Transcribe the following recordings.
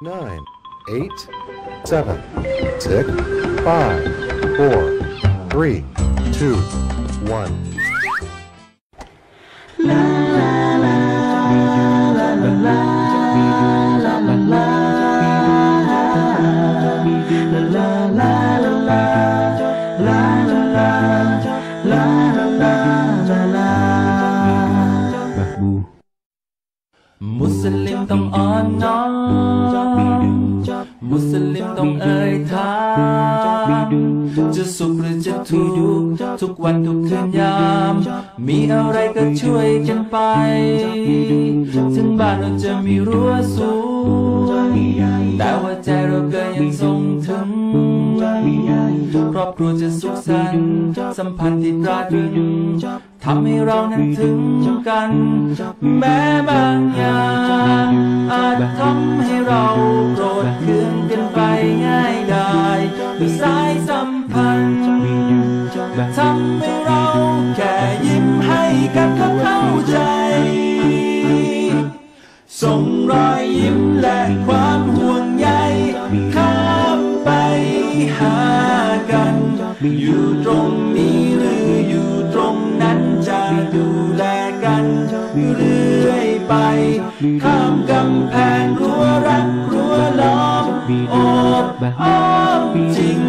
nine, eight, seven, six, five, four, three, two, one. Muslim tong on มุสลิมต้องเอ่ยถามจะสุขหรือจะทุกข์ทุกวันทุกคืนยาม มีอะไรก็ช่วยกันไป ถึงบ้านเราจะมีรั้วสูงแต่ว่าใจเราก็ยังทรงถึงครอบครัวจะสุขสันต์สัมพันธ์ที่ตราตรึงทำให้เรานั้นถึงกัน แม้บางอย่าง ส่งรอยยิ้มและความห่วงใยข้ามไปหากัน อยู่ตรงนี้หรืออยู่ตรงนั้นจะดูแลกันเรื่อยไป ข้ามกำแพงรั้วรักรั้วล้อมอบอ้อมจริง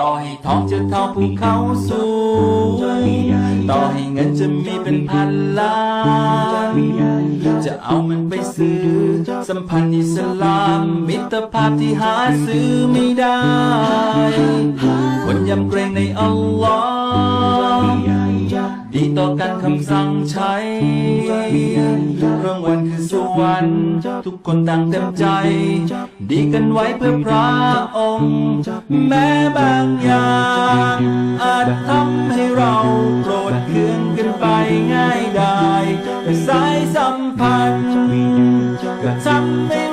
ต่อให้ทองจะเท่าภูเขาสูงต่อให้เงินจะมีเป็นพันล้าน จะเอามันไปซื้อ สัมพันธ์อิสลาม มิตรภาพที่หาซื้อไม่ได้ คนยำเกรงในอัลลอฮ์ ดีต่อกันคำสั่งใช้เรื่องวันคือสวรรค์ทุกคนต่างเต็มใจ ดีกันไว้เพื่อพระองค์ แม้บางอย่างอาจทำให้เราโกรธเคืองกันไปง่ายได้แต่สายสัมพันธ์ก็ทำให้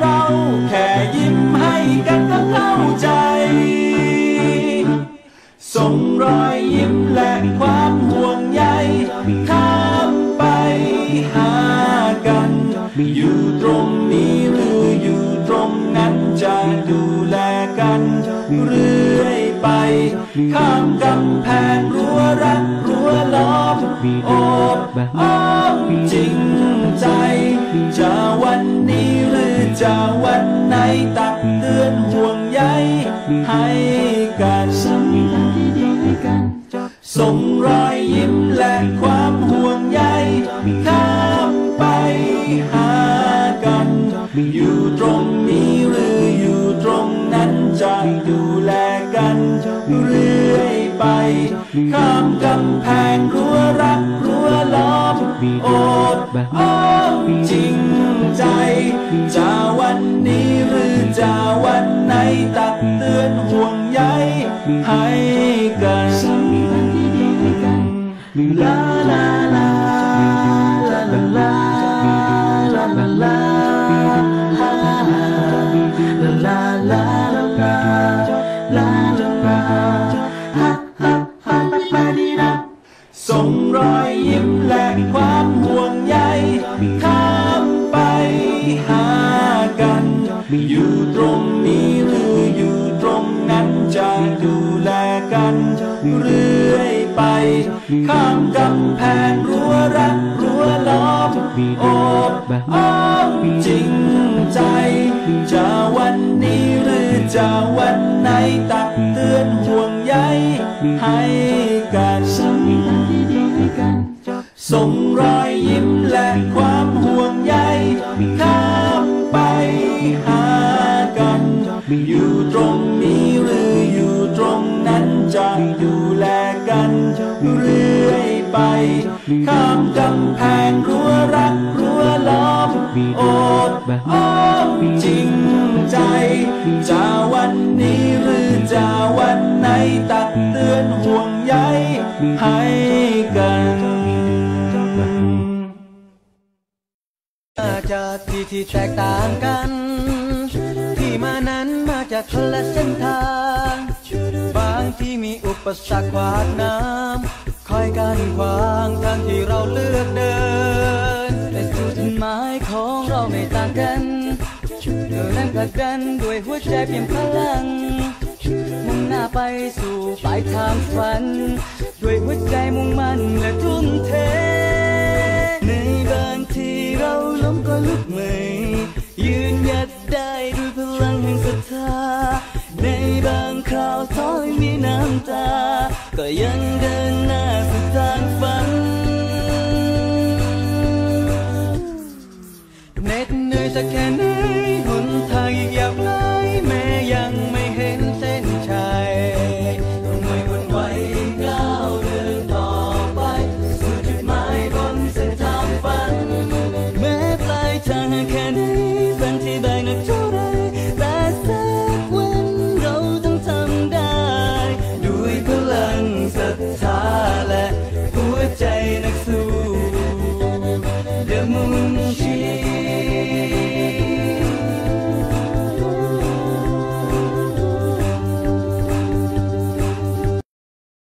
อยู่ตรงนี้หรืออยู่ตรงนั้นจะดูแลกันเรื่อยไป ข้ามกำแพงรั้วรักรั้วล้อมโอบอ้อมจริงใจ จะวันนี้หรือจะวันไหนตักเตือนห่วงใยให้กันส่งรอยยิ้มและความ หากัน อยู่ตรงนี้หรืออยู่ตรงนั้นจะดูแลกันเรื่อยไป ข้ามกำแพงรั้ อยู่ตรงนี้หรืออยู่ตรงนั้นจะดูแลกันเรื่อยไป ข้ามกำแพงรั้วรักรั้วล้อมโอบอ้อมจริงใจ จะวันนี้หรือจะวันไหนตักเตือนห่วงใยให้กันส่งรอยยิ้มและความ จะดูแลกันเรื่อยไป ข้ามกำแพงรั้วรักรั้วล้อมโอบอ้อมจริงใจจะวันนี้หรือจะวันไหนตักเตือนห่วงใยให้กันมาจากที่ที่แตกต่างกัน ที่มานั้นมาจากคนละเส้นทาง บางที่มีอุปสรรคขวากน้ำคอยกันขวางทางที่เราเลือกเดิน แต่จุดหมายของเราไม่ต่างกันเรานั้นผลักดันด้วยหัวใจเพียงพลัง มุ่งหน้าไปสู่ปลายทางฝัน ด้วยหัวใจมุ่งมั่นและทุ่มเท คราวท้อยมีน้ำตา ก็ยังเดินหน้าสู่ทางฝันเหน็ดเหนื่อยสักแค่ไหนหนทางอีกยาว